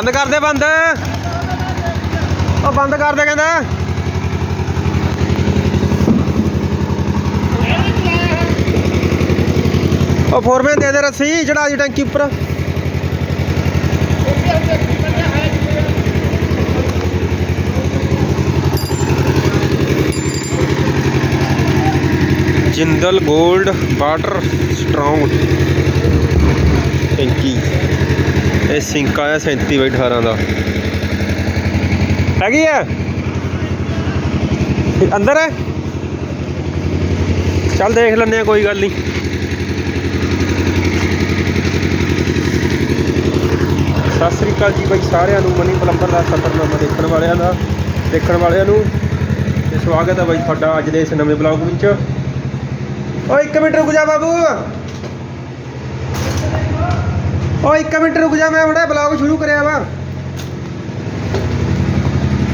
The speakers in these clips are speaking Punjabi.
ਬੰਦ ਕਰ ਦੇ, ਬੰਦ। ਉਹ ਬੰਦ ਕਰ ਦੇ ਕਹਿੰਦਾ। ਉਹ ਫੋਰਮੈਨ ਦੇ ਦੇ ਰੱਸੀ, ਚੜਾ ਦੀ ਟੈਂਕੀ ਉੱਪਰ। ਜਿੰਦਲ ਗੋਲਡ ਵਾਟਰ ਸਟਰੋਂਗ ਟੈਂਕੀ। ਇਹ ਸਿੰਕ ਆਇਆ 37 ਬਾਈ 18 ਦਾ। ਹੈਗੀ ਆ ਅੰਦਰ ਹੈ? ਚੱਲ ਦੇਖ ਲੈਂਦੇ ਆ ਕੋਈ ਗੱਲ ਨਹੀਂ। ਸਤਿ ਸ੍ਰੀ ਅਕਾਲ ਜੀ ਬਾਈ ਸਾਰਿਆਂ ਨੂੰ, ਮਨੀ ਪਲੰਬਰ ਦਾ ਸਫਰਨਾਮਾ ਦੇਖਣ ਵਾਲਿਆਂ ਦਾ, ਦੇਖਣ ਵਾਲਿਆਂ ਨੂੰ। ਤੇ ਸਵਾਗਤ ਹੈ ਬਾਈ ਤੁਹਾਡਾ ਅੱਜ ਦੇ ਇਸ ਨਵੇਂ ਬਲੌਗ ਵਿੱਚ। ਓਏ 1 ਮਿੰਟ ਰੁਕ ਜਾ ਬਾਬੂ। ਓਏ 1 ਮਿੰਟ ਰੁਕ ਜਾ, ਮੈਂ ਹੁਣੇ ਬਲੌਗ ਸ਼ੁਰੂ ਕਰਿਆ ਵਾ।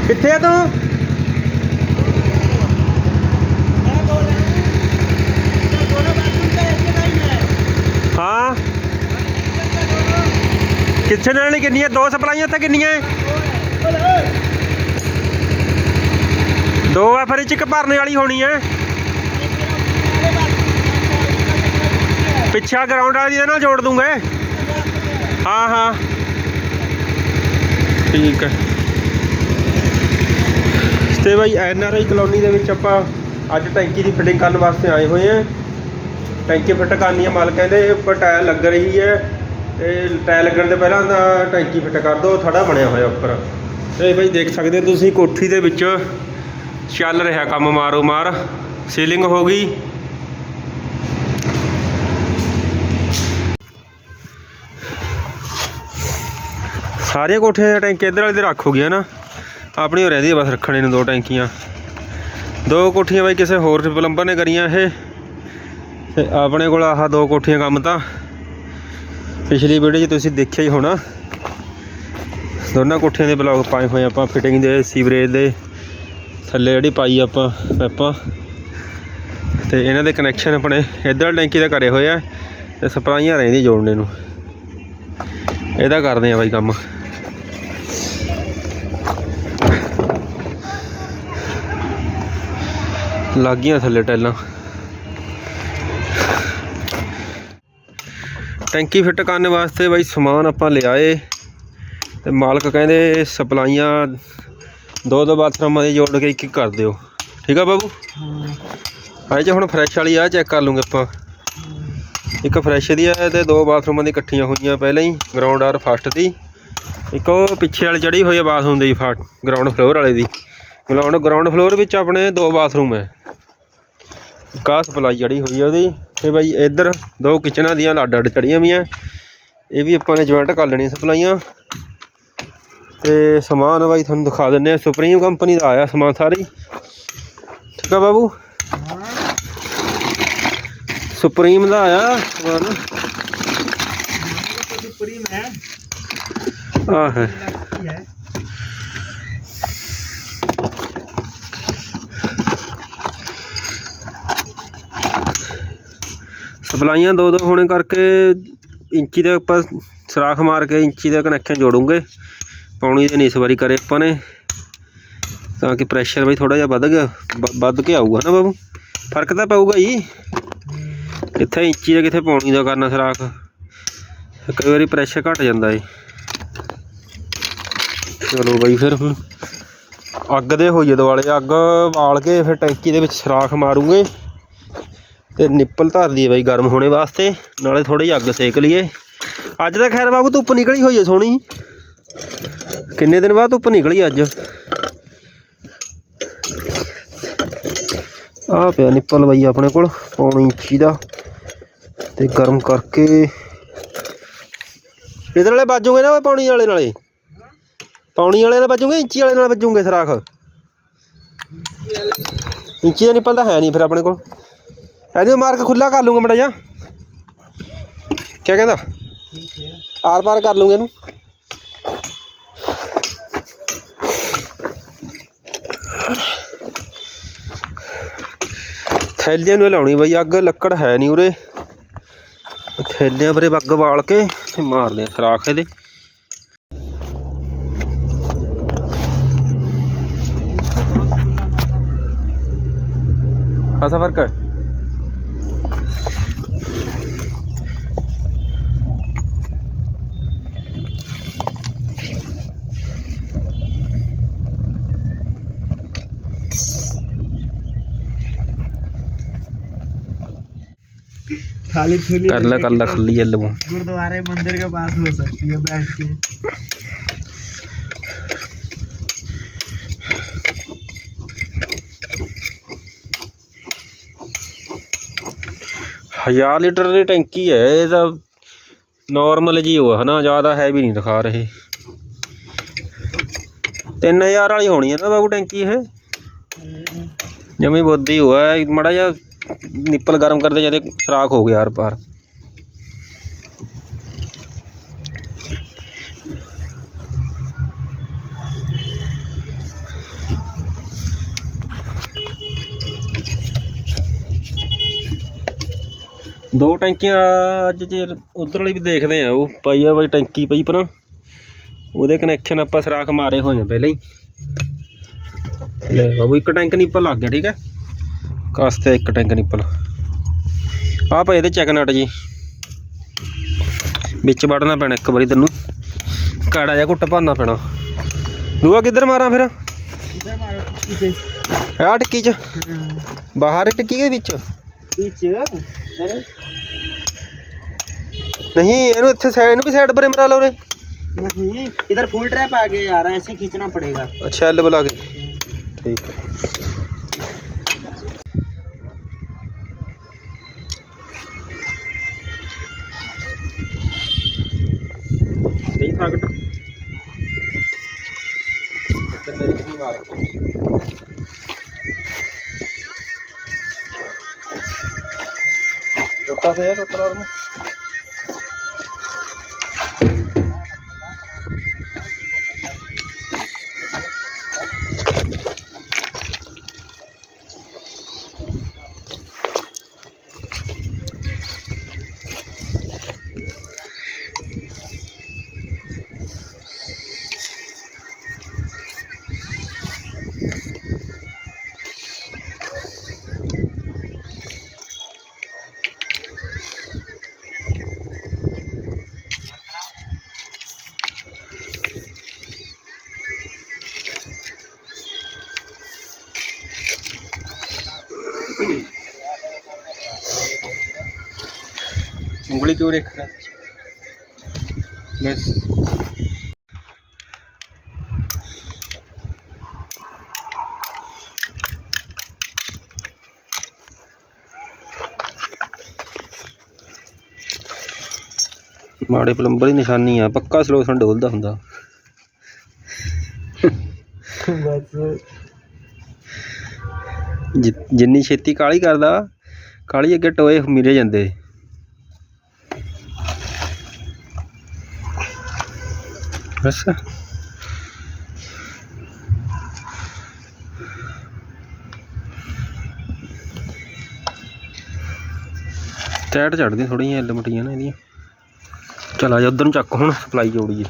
ਕਿੱਥੇ ਆ ਤੂੰ? ਹਾਂ। ਕਿੱਥੇ ਨਾਲ ਕਿੰਨੀਆਂ? ਦੋ ਸਪਲਾਈਆਂ ਤਾਂ ਕਿੰਨੀਆਂ ਦੋ ਆ, ਫਿਰ ਇਹ ਚ ਇੱਕ ਭਰਨੇ ਵਾਲੀ ਹੋਣੀ ਹੈ ਪਿੱਛਾ ਗਰਾਊਂਡ ਵਾਲੀ ਦੇ ਨਾਲ ਜੋੜ ਦੂੰਗਾ ਹਾਂ ਹਾਂ। ਠੀਕ ਹੈ। ਤੇ ਬਾਈ ਐਨ ਆਰ ਆਈ ਕਲੋਨੀ ਦੇ ਵਿੱਚ ਆਪਾਂ ਅੱਜ ਟੈਂਕੀ ਦੀ ਫਿਟਿੰਗ ਕਰਨ ਵਾਸਤੇ ਆਏ ਹੋਏ ਆ ਟੈਂਕੀ ਫਿੱਟ ਕਰਨੀ ਹੈ ਮਾਲਕ ਕਹਿੰਦੇ, ਉੱਪਰ ਟਾਇਲ ਲੱਗ ਰਹੀ ਹੈ। ਤੇ ਟਾਇਲ ਲੱਗਣ ਤੋਂ ਪਹਿਲਾਂ ਤਾਂ ਟੈਂਕੀ ਫਿੱਟ ਕਰ ਦਿਓ ਥੜਾ ਬਣਿਆ ਹੋਇਆ ਉੱਪਰ। ਤੇ ਬਾਈ ਦੇਖ ਸਕਦੇ ਹੋ ਤੁਸੀਂ ਕੋਠੀ ਦੇ ਵਿੱਚ ਚੱਲ ਰਿਹਾ ਕੰਮ ਮਾਰੋ ਮਾਰ ਸੀਲਿੰਗ ਹੋ ਗਈ। ਸਾਰੀਆਂ ਕੋਠੀਆਂ ਦੇ ਟੈਂਕੀ ਇੱਧਰ ਵਾਲੇ ਦੇ ਰੱਖ ਹੋ ਨਾ। ਆਪਣੀ ਹੋ ਰਹਿੰਦੀ ਹੈ ਬਸ ਰੱਖਣੇ ਨੂੰ ਦੋ ਟੈਂਕੀਆਂ। ਦੋ ਕੋਠੀਆਂ ਬਾਈ ਕਿਸੇ ਹੋਰ ਪਲੰਬਰ ਨੇ ਕਰੀਆਂ ਇਹ। ਤੇ ਆਪਣੇ ਕੋਲ ਆਹ ਦੋ ਕੋਠੀਆਂ ਕੰਮ ਤਾਂ। ਪਿਛਲੀ ਵੀਡੀਓ 'ਚ ਤੁਸੀਂ ਦੇਖਿਆ ਹੀ ਹੋਣਾ। ਦੋਨਾਂ ਕੋਠੀਆਂ ਦੇ ਬਲੌਗ ਪਾਏ ਹੋਏ ਆਪਾਂ ਫਿਟਿੰਗ ਦੇ, ਸੀਵਰੇਜ ਦੇ। ਥੱਲੇ ਜਿਹੜੀ ਪਾਈ ਆਪਾਂ, ਪੈਪਾਂ। ਤੇ ਇਹਨਾਂ ਦੇ ਕਨੈਕਸ਼ਨ ਆਪਣੇ ਇੱਧਰ ਵਾਲੀ ਟੈਂਕੀ ਦਾ ਕਰੇ ਹੋਏ ਆ। ਤੇ ਸਪਲਾਈਆਂ ਰਹਿੰਦੀ ਜੋੜਨੇ ਨੂੰ। ਇਹਦਾ ਕਰਦੇ ਆ ਬਾਈ ਕੰਮ। ਲੱਗ ਗਈਆਂ ਥੱਲੇ ਟੈਲਾਂ ਟੈਂਕੀ ਫਿੱਟ ਕਰਨ ਵਾਸਤੇ ਬਾਈ ਸਮਾਨ ਆਪਾਂ ਲਿਆਏ। ਤੇ ਮਾਲਕ ਕਹਿੰਦੇ ਸਪਲਾਈਆਂ ਦੋ ਦੋ ਬਾਥਰੂਮਾਂ ਦੀ ਜੋੜ ਕੇ ਇੱਕ ਇੱਕ ਕਰ ਦਿਓ। ਠੀਕ ਆ ਬਾਬੂ? ਆਏ ਜੇ ਹੁਣ ਫਰੈਸ਼ ਵਾਲੀ ਆ ਚੈੱਕ ਕਰ ਲੂੰਗੇ ਆਪਾਂ। ਇੱਕ ਫਰੈਸ਼ ਦੀ ਹੈ ਤੇ ਦੋ ਬਾਥਰੂਮਾਂ ਦੀ ਇਕੱਠੀਆਂ ਹੋਈਆਂ ਪਹਿਲਾਂ ਹੀ ਗਰਾਊਂਡ ਆਰ ਫਸਟ ਦੀ। ਇੱਕ ਉਹ ਪਿੱਛੇ ਵਾਲੀ ਚੜੀ ਹੋਈ ਹੈ ਬਾਥਰੂਮ ਦੀ ਗਰਾਊਂਡ ਫਲੋਰ ਵਾਲੇ ਦੀ। ਗਰਾਊਂਡ ਗਰਾਊਂਡ ਫਲੋਰ ਵਿੱਚ ਆਪਣੇ ਦੋ ਬਾਥਰੂਮ ਹੈ। ਕਾਹ ਸਪਲਾਈ ਜੜੀ ਹੋਈ ਆ ਉਹਦੀ। ਤੇ ਬਾਈ ਇੱਧਰ ਦੋ ਕਿਚਨਾਂ ਦੀਆਂ ਲੱਡ ਅੱਡ ਚੜੀਆਂ ਵੀਆਂ। ਇਹ ਵੀ ਆਪਾਂ ਨੇ ਜੁਆਇੰਟ ਕਰ ਲੈਣੀ ਸਪਲਾਈਆਂ। ਤੇ ਸਮਾਨ ਬਾਈ ਤੁਹਾਨੂੰ ਦਿਖਾ ਦਿੰਨੇ ਆ ਸੁਪਰੀਮ ਕੰਪਨੀ ਦਾ ਆਇਆ ਸਮਾਨ ਸਾਰੀ। ਠੀਕ ਆ ਬਾਬੂ? ਸੁਪਰੀਮ ਦਾ ਆਇਆ ਸਮਾਨ। ਸੁਪਰੀਮ ਹੈ। ਆਹ ਹੈ? ਸਪਲਾਈਆਂ ਦੋ ਦੋ ਹੋਣੇ ਕਰਕੇ ਇੰਚੀ ਦੇ ਆਪਾਂ ਸਰਾਖ ਮਾਰ ਕੇ ਇੰਚੀ ਦਾ ਕਨੈਕਸ਼ਨ ਜੋੜੂਗੇ। ਪਾਉਣੀ ਦੇ ਨਹੀਂ ਇਸ ਵਾਰੀ ਕਰੇ ਆਪਾਂ ਨੇ। ਤਾਂ ਕਿ ਪ੍ਰੈਸ਼ਰ ਵੀ ਥੋੜਾ ਜਿਹਾ ਵੱਧ ਗਿਆ, ਵ- ਵੱਧ ਕੇ ਆਊਗਾ ਨਾ ਬਾਬੂ? ਫ਼ਰਕ ਤਾਂ ਪਊਗਾ ਜੀ। ਕਿੱਥੇ ਇੰਚੀ ਦਾ ਕਿੱਥੇ ਪਾਉਣੀ ਦਾ ਕਰਨਾ ਸਰਾਖ? ਕਈ ਵਾਰੀ ਪ੍ਰੈਸ਼ਰ ਘਟ ਜਾਂਦਾ ਏ। ਚਲੋ ਬਾਈ ਫਿਰ ਹੁਣ ਅੱਗ ਦੇ ਹੋਈਏ ਦੁਆਲੇ, ਅੱਗ ਬਾਲ ਕੇ ਫਿਰ ਟੈਂਕੀ ਦੇ ਵਿੱਚ ਸਰਾਖ ਮਾਰੂਗੇ। ਤੇ ਨਿੱਪਲ ਧਰਦੀ ਹੈ ਬਾਈ ਗਰਮ ਹੋਣੇ ਵਾਸਤੇ, ਨਾਲੇ ਥੋੜੀ ਅੱਗ ਸੇਕ ਲਈਏ। ਅੱਜ ਤਾਂ ਖੈਰ ਬਾਬੂ ਧੁੱਪ ਨਿਕਲੀ ਹੋਈ ਹੈ ਸੋਹਣੀ। ਕਿੰਨੇ ਦਿਨ ਬਾਅਦ ਧੁੱਪ ਨਿਕਲੀ ਅੱਜ? ਆ ਪਿਆ ਨਿੱਪਲ ਬਾਈ ਆਪਣੇ ਕੋਲ, ਪੌਣੀ ਇੰਚੀ ਦਾ। ਤੇ ਗਰਮ ਕਰਕੇ ਇਹਦੇ ਨਾਲੇ ਵੱਜੂਗੇ ਨਾ ਓਏ ਪੌਣੀ ਵਾਲੇ ਨਾਲੇ। ਪੌਣੀ ਵਾਲੇ ਨਾਲ ਵੱਜੂਗੇ, ਇੰਚੀ ਵਾਲੇ ਨਾਲ ਵੱਜੂਗੇ ਸਰਾਖ। ਇੰਚੀ ਦਾ ਨਿੱਪਲ ਤਾਂ ਹੈ ਨਹੀਂ ਫਿਰ ਆਪਣੇ ਕੋਲ। ਇਹਨੂੰ ਮਾਰ ਕੇ ਖੁੱਲਾ ਕਰ ਲੂੰਗਾ ਮੜਾ ਜਾ ਕੀ ਕਹਿੰਦਾ? ਆਰ ਪਾਰ ਕਰ ਲੂੰਗਾ ਇਹਨੂੰ। ਥੈਲੀਆਂ ਨੂੰ ਲਾਉਣੀ ਬਈ, ਅੱਗ ਲੱਕੜ ਹੈ ਨਹੀਂ ਉਰੇ। ਥੈਲਿਆਂ ਪਰੇ ਬੱਗ ਬਾਲ ਕੇ ਤੇ ਮਾਰਦੇ ਆ ਖਰਾਕ ਇਹਦੇ। ਖਾਸਾ ਫ਼ਰਕ ਹੈ? खाली खुली ਕਰ ਲੈ ਕਰ ਲੈ ਖੱਲੀ ਐ ਲਵੋ गुरुद्वारे मंदिर के पास हो सकती है बैठ के ਹਜ਼ਾਰ ਲੀਟਰ ਦੀ ਟੈਂਕੀ ਹੈ ਇਹ ਤਾਂ ਨਾਰਮਲ ਜੀ ਹੋ ਹਨਾ ਜ਼ਿਆਦਾ ਹੈਵੀ ਨਹੀਂ ਦਿਖਾ ਰਹੇ 3000 ਵਾਲੀ ਹੋਣੀ ਹੈ ਨਾ ਬਾਬੂ ਟੈਂਕੀ ਇਹ ਜਮੀ ਬੋਦੀ ਹੋਇਆ ਮੜਾ ਜਿਹਾ ਨਿੱਪਲ ਗਰਮ ਕਰਦੇ ਜਦੇ ਸਰਾਖ ਹੋ ਗਿਆ ਹਰ ਪਾਰ ਦੋ ਟੈਂਕੀਆਂ ਅੱਜ ਜੇ ਉਧਰ ਵਾਲੀ ਵੀ ਦੇਖਦੇ ਆ, ਉਹ ਪਾਈ ਆ ਬਈ ਟੈਂਕੀ ਪਈ ਪਰ। ਉਹਦੇ ਕਨੈਕਸ਼ਨ ਆਪਾਂ ਸਰਾਖ ਮਾਰੇ ਹੋਏ ਆ ਪਹਿਲਾਂ ਹੀ। ਲੈ ਬਾਬੂ ਇੱਕ ਟੈਂਕ ਨਿੱਪਲ ਲੱਗ ਗਿਆ, ਠੀਕ ਹੈ ਕਾਸਤੇ ਇੱਕ ਟੈਂਕ ਨਿੱਪਲ ਆ ਪਏ ਇਹਦੇ ਚੈੱਕ ਨਟ ਜੀ ਵਿੱਚ ਵੜਨਾ ਪੈਣਾ ਇੱਕ ਵਾਰੀ ਤੈਨੂੰ ਕਾੜਾ ਜਿਹਾ ਘੁੱਟ ਭਰਨਾ ਪੈਣਾ ਦੂਆ ਕਿੱਧਰ ਮਾਰਾਂ ਫਿਰ इधर मारो पीछे ਆ ਟਿੱਕੀ ਚ ਬਾਹਰ ਟਿੱਕੀ ਦੇ ਵਿੱਚ पीछे अरे ਨਹੀਂ ਇਹਨੂੰ ਇੱਥੇ ਸਾਈਡ ਨੂੰ ਵੀ ਸਾਈਡ ਪਰੇ ਮਰਾ ਲਓ ਰੇ नहीं इधर फुल ट्रैप आगे आ रहा है ऐसे खींचना पड़ेगा ਅੱਛਾ ਐਲ ਬੁਲਾ ਕੇ ਠੀਕ ਹੈ ਤੇ ਮੇਰੇ ਕਿੰਨੀ ਵਾਰ ਰੋਟਾ ਸੇ ਰੱਖ ਰਿਹਾ ਬਸ। ਮਾੜੇ ਪਲੰਬਰ ਦੀ ਨਿਸ਼ਾਨੀ ਆ ਪੱਕਾ ਸਲੋਸਨ ਡੋਲਦਾ ਹੁੰਦਾ। बस ਜਿ- ਜਿੰਨੀ ਛੇਤੀ ਕਾਲੀ ਕਰਦਾ ਕਾਲੀ ਅੱਗੇ ਟੋਏ ਮਿਲੇ ਜਾਂਦੇ। ਬਸ ਟੈਟ ਚੜਦੀ ਥੋੜੀਆਂ ਐਲ ਮਟੀਆਂ ਨਾ ਇਹਦੀਆਂ। ਚਲ ਆ ਜਾ, ਉਧਰ ਨੂੰ ਚੱਕ ਹੁਣ ਸਪਲਾਈ ਜੋੜੀਏ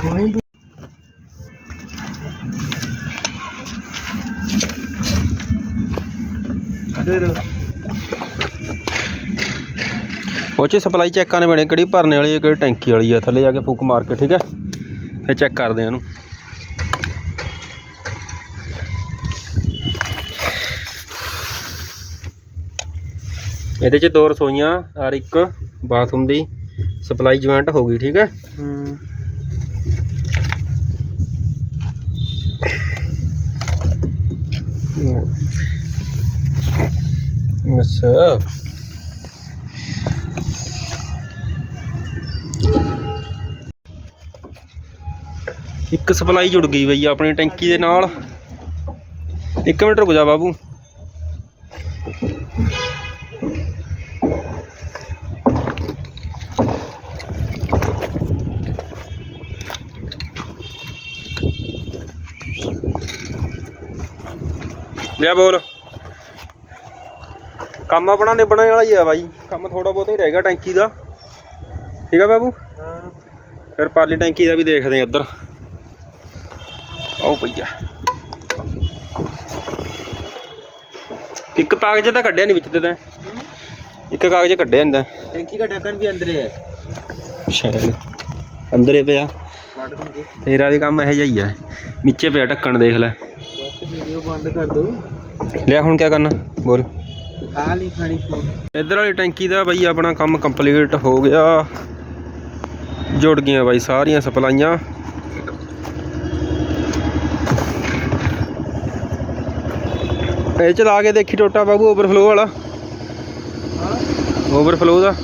कोई ਉਹ ਚ ਸਪਲਾਈ ਚੈੱਕਾਂ ਨੇ ਬਣੇ ਕਿਹੜੀ ਭਰਨੇ ਵਾਲੀ ਹੈ ਕਿਹੜੀ ਟੈਂਕੀ ਵਾਲੀ ਹੈ ਥੱਲੇ ਜਾ ਕੇ ਫੂਕ ਮਾਰ ਕੇ ਠੀਕ ਹੈ? ਇਹ ਚੈੱਕ ਕਰਦੇ ਆ ਇਹਨੂੰ। ਇਹਦੇ ਚ ਦੋ ਰਸੋਈਆਂ ਔਰ ਇੱਕ ਬਾਥਰੂਮ ਦੀ ਸਪਲਾਈ ਜੁਆਇੰਟ ਹੋ ਗਈ ਠੀਕ ਹੈ। ਅੱਛਾ। ਇੱਕ ਸਪਲਾਈ ਜੁੜ ਗਈ ਬਈ ਆਪਣੀ ਟੈਂਕੀ ਦੇ ਨਾਲ। ਇੱਕ ਮਿੰਟ ਰੁਕ ਜਾ ਬਾਬੂ। ਲਿਆ ਬੋਲ। ਕੰਮ ਆਪਣਾ ਨਿਬੜਨ ਵਾਲਾ ਹੀ ਆ ਬਾਈ। ਕੰਮ ਥੋੜਾ ਬਹੁਤਾ ਹੀ ਰਹਿ ਗਿਆ ਟੈਂਕੀ ਦਾ। ਠੀਕ ਆ ਬਾਬੂ? हाँ ਫਿਰ ਪਾਲੀ ਟੈਂਕੀ ਦਾ ਵੀ ਦੇਖਦੇ ਆ ਇੱਧਰ। ਉਹ ਪਈਆ ਇੱਕ ਕਾਗਜ਼ ਤਾਂ ਕੱਢਿਆ ਨਹੀਂ ਵਿੱਚ ਤੇ ਤਾਂ। ਇੱਕ ਕਾਗਜ਼ ਕੱਢਿਆ ਹੁੰਦਾ ਟੈਂਕੀ ਦਾ ਢੱਕਣ ਵੀ ਅੰਦਰੇ ਹੈ ਸ਼ਾਇਦ ਅੰਦਰੇ ਪਿਆ। ਤੇਰਾ ਵੀ ਕੰਮ ਇਹੋ ਜਿਹਾ ਹੀ ਨੀਚੇ ਪਿਆ ਢੱਕਣ ਦੇਖ ਲੈ। ਬਸ ਹੁਣ ਕੀ ਕਰਨਾ? ਬੋਲ। ਆ ਇੱਧਰ ਵਾਲੀ ਟੈਂਕੀ ਦਾ ਬਾਈ ਆਪਣਾ ਕੰਮ ਕੰਪਲੀਟ ਹੋ ਗਿਆ। ਜੁੜ ਗਈਆਂ ਬਾਈ ਸਾਰੀਆਂ ਸਪਲਾਈਆਂ। ਇਹ ਚਲਾ ਕੇ ਦੇਖੀ ਟੋਟਾ ਬਾਬੂ ਓਵਰਫਲੋ ਵਾਲਾ। ਓਵਰਫਲੋ ਦਾ।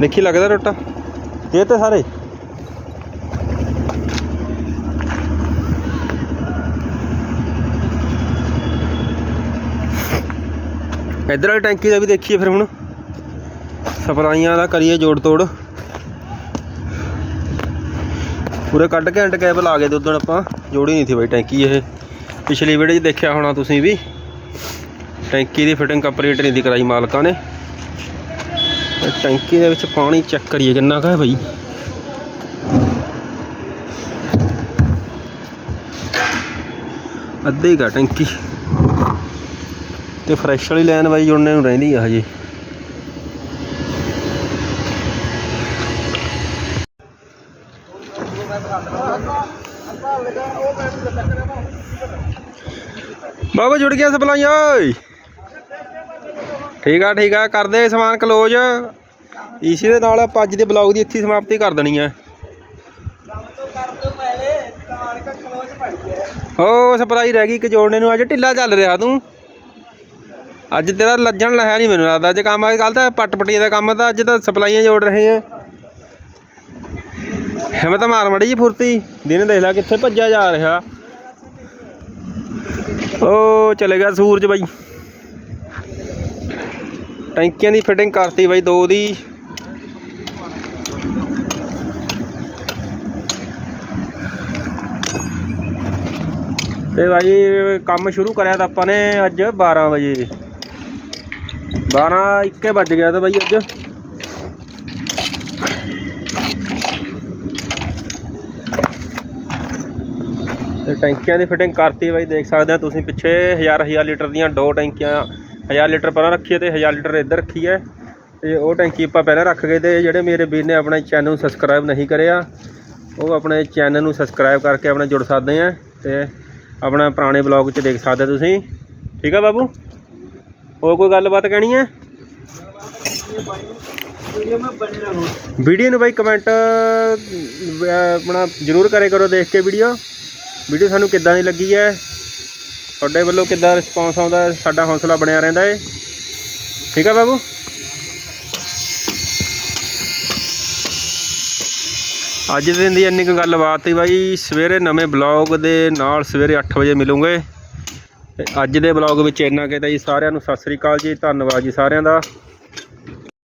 ਦੇਖੀ ਲੱਗਦਾ ਟੋਟਾ? ਇਹ ਤੇ ਸਾਰੇ। ਇੱਧਰ ਵਾਲੀ ਟੈਂਕੀ ਦਾ ਵੀ ਦੇਖੀਏ ਫਿਰ ਹੁਣ। ਸਪਲਾਈਆਂ ਦਾ ਕਰੀਏ ਜੋੜ ਤੋੜ। ਪੂਰੇ ਕੱਢ ਕੇ ਐਂਡ ਕੇਬਲ ਆ ਗਏ ਉਦੋਂ ਆਪਾਂ। ਜੋੜੀ ਨਹੀਂ ਸੀ ਬਾਈ ਟੈਂਕੀ ਇਹ। ਪਿਛਲੀ ਵੀਡੀਓ 'ਚ ਦੇਖਿਆ ਹੋਣਾ ਤੁਸੀਂ ਵੀ। ਟੈਂਕੀ ਦੀ ਫਿਟਿੰਗ ਕੰਪਲੀਟ ਨਹੀਂ ਦੀ ਕਰਾਈ ਮਾਲਕਾਂ ਨੇ। ਟੈਂਕੀ ਦੇ ਵਿੱਚ ਪਾਣੀ ਚੈੱਕ ਕਰੀਏ ਕਿੰਨਾ ਕੁ ਹੈ ਬਾਈ। ਅੱਧੇ ਹੀ ਟੈਂਕੀ। ਤੇ ਫਰੈਸ਼ ਵਾਲੀ ਲਾਈਨ ਬਾਈ ਜੁੜਨੇ ਨੂੰ ਰਹਿੰਦੀ ਆ ਹਜੇ। ਬਾਬਾ ਜੁੜ ਗਿਆ ਸਪਲਾਈਆਂ, ਓਏ। ਠੀਕ ਆ ਠੀਕ ਆ, ਕਰਦੇ ਸਮਾਨ ਕਲੋਜ਼ ਈਸੀ ਦੇ ਨਾਲ ਆਪਾਂ ਅੱਜ ਦੇ ਬਲੌਗ ਦੀ ਇੱਥੇ ਸਮਾਪਤੀ ਕਰ ਦੇਣੀ ਆ। ਓ ਸਪਲਾਈ ਰਹਿ ਗਈ ਇੱਕ ਜੋੜਨੇ ਨੂੰ, ਅੱਜ ਢਿੱਲਾ ਚੱਲ ਰਿਹਾ ਤੂੰ। ਅੱਜ ਤੇਰਾ ਲੱਜਣ ਲਿਆ ਨਹੀਂ ਮੈਨੂੰ ਲੱਗਦਾ, ਅੱਜ ਕੰਮ ਕੱਲ ਤਾਂ ਪੱਟ ਪੱਟੀਆਂ ਦਾ ਕੰਮ ਤਾਂ ਅੱਜ ਤਾਂ ਸਪਲਾਈਆਂ ਜੋੜ ਰਹੇ ਆ। ਹਿੰਮਤ ਮਾਰ ਮੜੀ ਜੀ ਫੁਰਤੀ, ਦਿਨ ਦੇਖ ਲੈ ਕਿੱਥੇ ਭੱਜਿਆ ਜਾ ਰਿਹਾ। ਉਹ ਚਲੇ ਗਿਆ ਸੂਰਜ ਬਾਈ। ਟੈਂਕੀਆਂ ਦੀ ਫਿਟਿੰਗ ਕਰਤੀ ਬਾਈ ਦੋ ਦੀ। ਤੇ ਬਾਈ, ਕੰਮ ਸ਼ੁਰੂ ਕਰਿਆ ਤਾਂ ਆਪਾਂ ਨੇ ਅੱਜ 12 ਵਜੇ। 12 ਇੱਕੇ ਵੱਜ ਗਿਆ ਤਾਂ ਬਾਈ ਅੱਜ। ਟੈਂਕੀਆਂ ਦੀ ਫਿਟਿੰਗ ਕਰਤੀ ਬਾਈ, ਦੇਖ ਸਕਦੇ ਆ ਤੁਸੀਂ ਪਿੱਛੇ ਹਜ਼ਾਰ ਹਜ਼ਾਰ ਲੀਟਰ ਦੀਆਂ ਦੋ ਟੈਂਕੀਆਂ, ਹਜ਼ਾਰ ਲੀਟਰ ਪਹਿਲਾਂ ਰੱਖੀ ਹੈ ਤੇ 1000 ਲੀਟਰ ਇੱਧਰ ਰੱਖੀ ਹੈ। ਤੇ ਉਹ ਟੈਂਕੀ ਆਪਾਂ ਪਹਿਲਾਂ ਰੱਖ ਗਏ ਤੇ ਜਿਹੜੇ ਮੇਰੇ ਵੀਰ ਨੇ ਆਪਣੇ ਚੈਨਲ ਨੂੰ ਸਬਸਕ੍ਰਾਈਬ ਨਹੀਂ ਕਰਿਆ ਉਹ ਆਪਣੇ ਚੈਨਲ ਨੂੰ ਸਬਸਕ੍ਰਾਈਬ ਕਰਕੇ ਆਪਣੇ ਜੁੜ ਸਕਦੇ ਆ ਤੇ ਆਪਣਾ ਪੁਰਾਣੇ ਬਲੌਗ 'ਚ ਦੇਖ ਸਕਦੇ ਤੁਸੀਂ। ਠੀਕ ਆ ਬਾਬੂ? ਹੋਰ ਕੋਈ ਗੱਲਬਾਤ ਕਹਿਣੀ ਹੈ? ਵੀਡੀਓ ਨੂੰ ਬਾਈ ਕਮੈਂਟ ਆਪਣਾ ਜਰੂਰ ਕਰੇ ਕਰੋ ਦੇਖ ਕੇ ਵੀਡੀਓ। ਵੀਡੀਓ ਸਾਨੂੰ ਕਿੱਦਾਂ ਦੀ ਲੱਗੀ ਹੈ? ਤੁਹਾਡੇ ਵੱਲੋਂ ਕਿੱਦਾਂ ਰਿਸਪੌਂਸ ਆਉਂਦਾ ਹੈ, ਸਾਡਾ ਹੌਸਲਾ ਬਣਿਆ ਰਹਿੰਦਾ ਹੈ। ਠੀਕ ਆ ਬਾਬੂ? ਅੱਜ ਦੇ ਦਿਨ ਦੀ ਇੰਨੀ ਕੁ ਗੱਲਬਾਤ ਹੀ ਬਾਈ ਸਵੇਰੇ ਨਵੇਂ ਬਲੌਗ ਦੇ ਨਾਲ ਸਵੇਰੇ 8 ਵਜੇ ਮਿਲੂੰਗੇ। ਤੇ ਅੱਜ ਦੇ ਬਲੌਗ ਵਿੱਚ ਇੰਨਾ ਕੁ ਤਾਂ ਜੀ ਸਾਰਿਆਂ ਨੂੰ ਸਤਿ ਸ੍ਰੀ ਅਕਾਲ ਜੀ ਧੰਨਵਾਦ ਜੀ ਸਾਰਿਆਂ ਦਾ।